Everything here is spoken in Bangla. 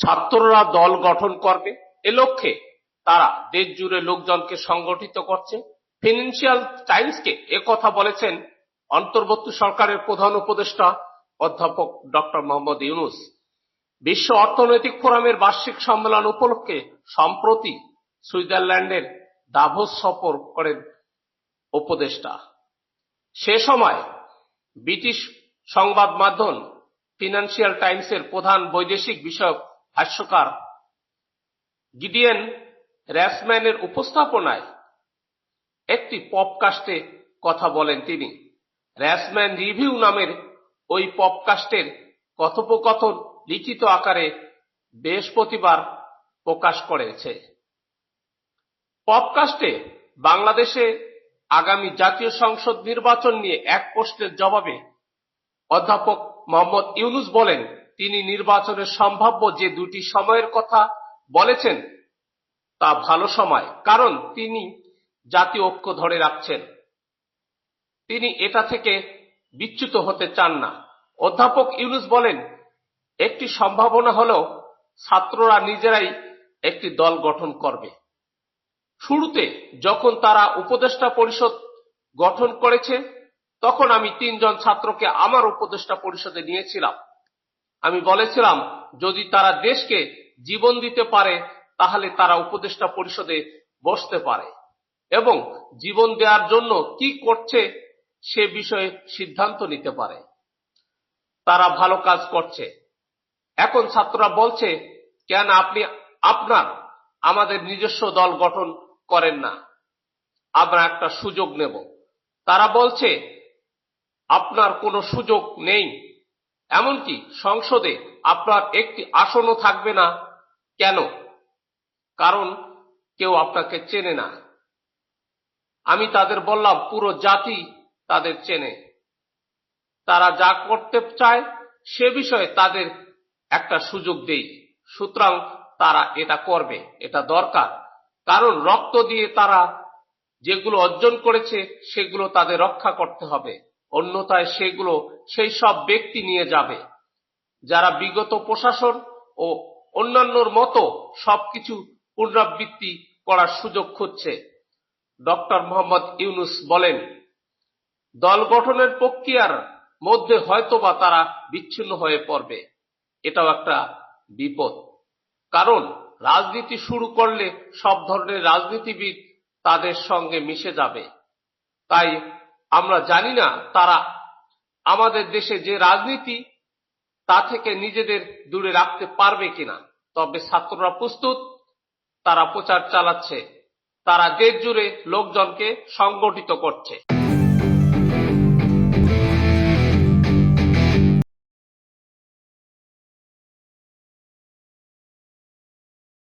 ছাত্ররা দল গঠন করবে। এ লক্ষ্যে তারা দেশ জুড়ে লোকজনকে সংগঠিত করছে। ফিনান্সিয়াল টাইমসকে কথা বলেছেন অন্তর্বর্তী সরকারের প্রধান উপদেষ্টা অধ্যাপক ডক্টর মোহাম্মদ ইউনুস। বিশ্ব অর্থনৈতিক ফোরামের বার্ষিক সম্মেলন উপলক্ষে সম্প্রতি সুইজারল্যান্ডের দাভোস সফর করেন উপদেষ্টা। সে সময় ব্রিটিশ সংবাদ মাধ্যম ফিনান্সিয়াল টাইমসের প্রধান বৈদেশিক বিষয়ক ভাষ্যকার গিডিয়েন র্যাসম্যানের উপস্থাপনায় একটি পপকাস্টে কথা বলেন তিনি। র্যাসম্যান রিভিউ নামের ওই পপকাস্টের কথোপকথন লিখিত আকারে বৃহস্পতিবার প্রকাশ করেছে। পপকাস্টে বাংলাদেশে আগামী জাতীয় সংসদ নির্বাচন নিয়ে এক প্রশ্নের জবাবে অধ্যাপক মোহাম্মদ ইউনুস বলেন তিনি নির্বাচনের সম্ভাব্য যে দুটি সময়ের কথা বলেছেন, তা ভালো সময়, কারণ তিনি জাতীয় ঐক্য ধরে রাখছেন। তিনি এটা থেকে বিচ্যুত হতে চান না। অধ্যাপক ইউনুস বলেন, একটি সম্ভাবনা হল ছাত্ররা নিজেরাই একটি দল গঠন করবে। শুরুতে যখন তারা উপদেষ্টা পরিষদ গঠন করেছে, তখন আমি তিনজন ছাত্রকে আমার উপদেষ্টা পরিষদে নিয়েছিলাম। আমি বলেছিলাম, যদি তারা দেশকে জীবন দিতে পারে, তাহলে তারা উপদেষ্টা পরিষদে বসতে পারে। এবং জীবন দেওয়ার জন্য কি করছে, সে বিষয়ে সিদ্ধান্ত নিতে পারে। তারা ভালো কাজ করছে। এখন ছাত্ররা বলছে, কেন আপনি, আপনার, আমাদের নিজস্ব দল গঠন করেন না? আমরা একটা সুযোগ নেব। তারা বলছে, আপনার কোনো সুযোগ নেই। এমনকি সংসদে আপনার একটি আসনও থাকবে না। কেন? কারণ কেউ আপনাকে চেনে না। আমি তাদের বললাম, পুরো জাতি তাদের চেনে। তারা যা করতে চায় সে বিষয়ে তাদের একটা সুযোগ দেই। সুতরাং তারা এটা করবে, এটা দরকার। কারণ রক্ত দিয়ে তারা যেগুলো অর্জন করেছে, সেগুলো তাদের রক্ষা করতে হবে। অন্যথায় সেগুলো সেই সব ব্যক্তি নিয়ে যাবে, যারা বিগত প্রশাসন ও অন্যান্যর মতো সবকিছু পুনরাবৃত্তি করার সুযোগ খুঁজছে। ডক্টর মোহাম্মদ ইউনুস বলেন, দল গঠনের প্রক্রিয়ার মধ্যে হয়তোবা তারা বিচ্ছিন্ন হয়ে পড়বে। এটাও একটা বিপদ। কারণ রাজনীতি শুরু করলে সব ধরনের রাজনীতিবিদ তাদের সঙ্গে মিশে যাবে। তাই আমরা জানি না তারা আমাদের দেশে যে রাজনীতি, তা থেকে নিজেদের দূরে রাখতে পারবে কিনা। তবে ছাত্ররা প্রস্তুত, তারা প্রচার চালাচ্ছে, তারা দেশ জুড়ে লোকজনকে সংগঠিত করছে।